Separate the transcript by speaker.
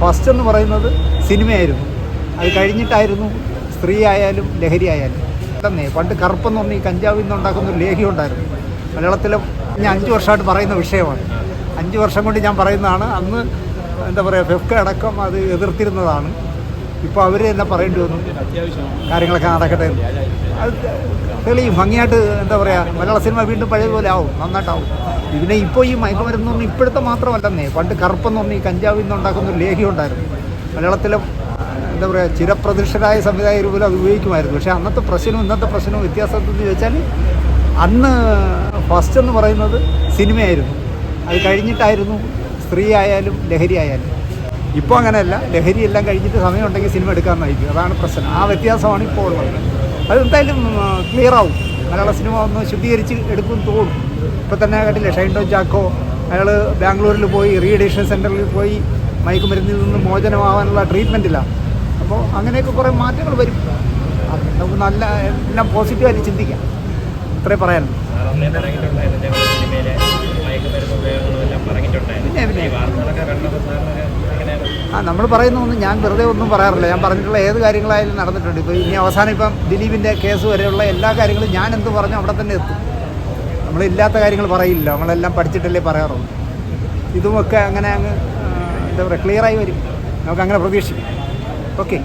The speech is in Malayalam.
Speaker 1: ഫസ്റ്റ് എന്ന് പറയുന്നത് സിനിമയായിരുന്നു. അത് കഴിഞ്ഞിട്ടായിരുന്നു സ്ത്രീ ആയാലും ലഹരി ആയാലും തന്നെ പണ്ട് കറുപ്പെന്ന് പറഞ്ഞ് ഈ കഞ്ചാവിൽ നിന്ന് ഉണ്ടാക്കുന്ന ഒരു ലേഖ്യം ഉണ്ടായിരുന്നു. മലയാളത്തിലെ ഞാൻ അഞ്ച് വർഷമായിട്ട് പറയുന്ന വിഷയമാണ്. അഞ്ച് വർഷം കൊണ്ട് ഞാൻ പറയുന്നതാണ് അന്ന് എന്താ പറയുക ഫെഫ്ക അടക്കം അത് എതിർത്തിരുന്നതാണ്. ഇപ്പോൾ അവർ തന്നെ പറയേണ്ടി വന്നു? കാര്യങ്ങളൊക്കെ നടക്കട്ടെ. തെളിയും. ഭംഗിയായിട്ട് എന്താ പറയുക മലയാള സിനിമ വീണ്ടും പഴയ പോലെ ആവും നന്നായിട്ടാവും. ഇതിനെ ഇപ്പോൾ ഈ മയക്കുമരുന്ന് പറഞ്ഞ് ഇപ്പോഴത്തെ മാത്രമല്ലെന്നേ പണ്ട് കറുപ്പെന്ന് പറഞ്ഞ് ഈ കഞ്ചാവിൽ നിന്ന് ഉണ്ടാക്കുന്ന ഒരു ലേഖ്യം ഉണ്ടായിരുന്നു. മലയാളത്തിലെ എന്താ പറയുക ചിരപ്രതിഷ്ഠരായ സംവിധായകർ പോലും അത് ഉപയോഗിക്കുമായിരുന്നു. പക്ഷേ അന്നത്തെ പ്രശ്നവും ഇന്നത്തെ പ്രശ്നവും വ്യത്യാസം എന്തെന്ന് ചോദിച്ചാൽ അന്ന് ഫസ്റ്റ് എന്ന് പറയുന്നത് സിനിമയായിരുന്നു. അത് കഴിഞ്ഞിട്ടായിരുന്നു സ്ത്രീ ആയാലും ലഹരി ആയാലും ഇപ്പോൾ അങ്ങനെയല്ല. ലഹരി എല്ലാം കഴിഞ്ഞിട്ട് സമയമുണ്ടെങ്കിൽ സിനിമ എടുക്കാൻ എടുക്കാമെന്നായിരിക്കും അതാണ് പ്രശ്നം. ആ വ്യത്യാസമാണ് ഇപ്പോൾ ഉള്ളത്. അത് എന്തായാലും ക്ലിയർ ആവും. മലയാള സിനിമ ഒന്ന് ശുദ്ധീകരിച്ച് എടുക്കും തോന്നും. ഇപ്പോൾ തന്നെ കണ്ടില്ലേ ഷൈൻഡോ ജാക്കോ അയാൾ ബാംഗ്ലൂരിൽ പോയി റീഎഡിഷൻ സെന്ററിൽ പോയി മയക്കുമരുന്നിൽ നിന്ന് മോചനമാവാനുള്ള ട്രീറ്റ്മെന്റിലാണ് അപ്പോൾ അങ്ങനെയൊക്കെ കുറേ മാറ്റങ്ങൾ വരും. നമുക്ക് നല്ല എല്ലാം പോസിറ്റീവായിട്ട് ചിന്തിക്കാം. ഇത്രേ പറയാനുള്ളൂ. ആ നമ്മൾ പറയുന്നൊന്നും ഞാൻ വെറുതെ ഒന്നും പറയാറില്ല. ഞാൻ പറഞ്ഞിട്ടുള്ള ഏത് കാര്യങ്ങളായാലും നടന്നിട്ടുണ്ട്. ഇപ്പോൾ ഇനി അവസാനം ഇപ്പം ദിലീപിന്റെ കേസ് വരെയുള്ള എല്ലാ കാര്യങ്ങളും ഞാൻ എന്ത് പറഞ്ഞു അവിടെ തന്നെ എത്തും. നമ്മളില്ലാത്ത കാര്യങ്ങൾ പറയില്ല. നമ്മളെല്ലാം പഠിച്ചിട്ടല്ലേ പറയാറുള്ളൂ. ഇതുമൊക്കെ അങ്ങനെ അങ്ങ് എന്താ പറയുക ക്ലിയറായി വരും. നമുക്ക് അങ്ങനെ പ്രതീക്ഷിക്കാം. ഓക്കെ